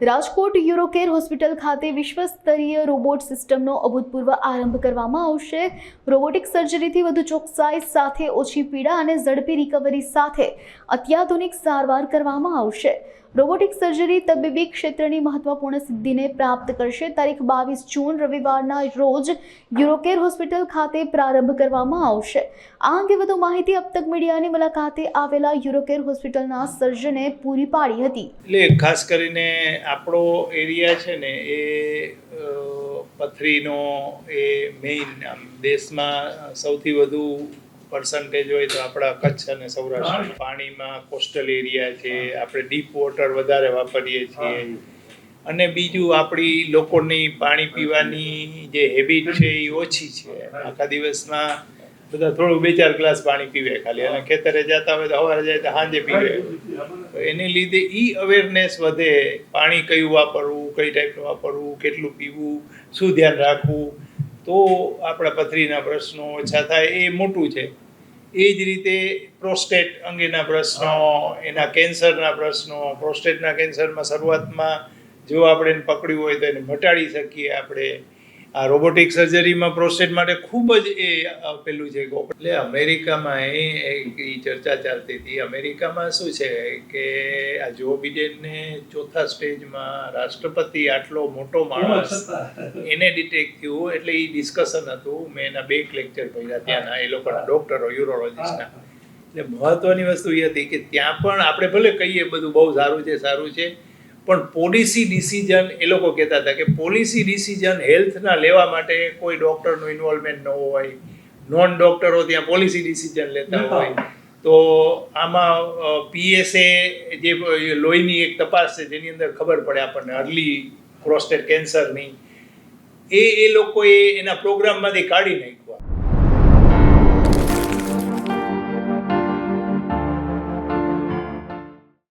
Rajkot યુરોકેર hospital ખાતે વિશ્વ સ્તરીય રોબોટ સિસ્ટમનો અભૂતપૂર્વ આરંભ કરવામાં આવશે. રોબોટિક સર્જરીથી વધુ ચોકસાઈ સાથે ઓછી પીડા અને ઝડપી રિકવરી સાથે અત્યાધુનિક સારવાર કરવામાં આવશે. રોબોટિક સર્જરી તબીબી ક્ષેત્રની મહત્વપૂર્ણ સિદ્ધિને પ્રાપ્ત કરશે. તારીખ બાવીસ જૂન, રવિવારના રોજ યુરોકેર હોસ્પિટલ ખાતે પ્રારંભ કરવામાં આવશે. આ અંગે વધુ માહિતી અબ તક મીડિયાની મુલાકાતે આવેલા યુરોકેર હોસ્પિટલના સર્જને પૂરી પાડી હતી. એટલે ખાસ કરીને આપણો એરિયા છે ને એ પથરીનો એ મેઇન દેશમાં સૌથી વધુ પર્સન્ટેજ હોય તો આપણા કચ્છ અને સૌરાષ્ટ્ર પાણીમાં કોસ્ટલ એરિયા છે આપણે ડીપ વોટર વધારે વાપરીએ છીએ. અને બીજું આપણી લોકોની પાણી પીવાની જે હેબિટ છે એ ઓછી છે. આખા દિવસમાં બધા થોડું બે ચાર ગ્લાસ પાણી પીવે ખાલી. અને ખેતરે જતા હોય તો સવારે જાય તો સાંજે પીવે. તો એને લીધે ઈ અવેરનેસ વધે. પાણી કયું વાપરવું કઈ ટાઈપનું વાપરવું કેટલું પીવું શું ધ્યાન રાખવું. તો આપણા પથરીના પ્રશ્નો ઓછા થાય, એ મોટું છે. એ જ રીતે પ્રોસ્ટેટ અંગેના પ્રશ્નો, એના કેન્સરના પ્રશ્નો પ્રોસ્ટેટના કેન્સરમાં શરૂઆતમાં જો આપણે એને પકડ્યું હોય તો એને ઘટાડી શકીએ આપણે. આ રોબોટિક સર્જરીમાં પ્રોસ્ટેટ માટે ખૂબ જ એ પેલું છે એટલે અમેરિકામાં એ ચર્ચા ચાલતી હતી. અમેરિકામાં શું છે કે આ જો બિડેનને ચોથા સ્ટેજમાં રાષ્ટ્રપતિ આટલો મોટો માણસ એને ડિટેક્ટ થયું એટલે એ ડિસ્કશન હતું. મેં એના બે લેક્ચર ભર્યા ત્યાંના. એ લોકોના ડોક્ટરો યુરોલોજીસ્ટના એટલે મહત્વની વસ્તુ એ હતી કે ત્યાં પણ આપણે ભલે કહીએ બધું બહુ સારું છે સારું છે. પણ પોલિસી ડિસિઝન એ લોકો કહેતા હતા કે પોલિસી ડિસિઝન હેલ્થના લેવા માટે કોઈ ડૉક્ટરનું ઇન્વોલ્વમેન્ટ ન હોય નોન ડૉક્ટરો ત્યાં પોલિસી ડિસિઝન લેતા હોય. તો આમાં પીએસએ જે લોહીની એક તપાસ છે જેની અંદર ખબર પડે આપણને અર્લી પ્રોસ્ટેટ કેન્સરની એ એ લોકોએ એના પ્રોગ્રામમાંથી કાઢી નાખ્યું.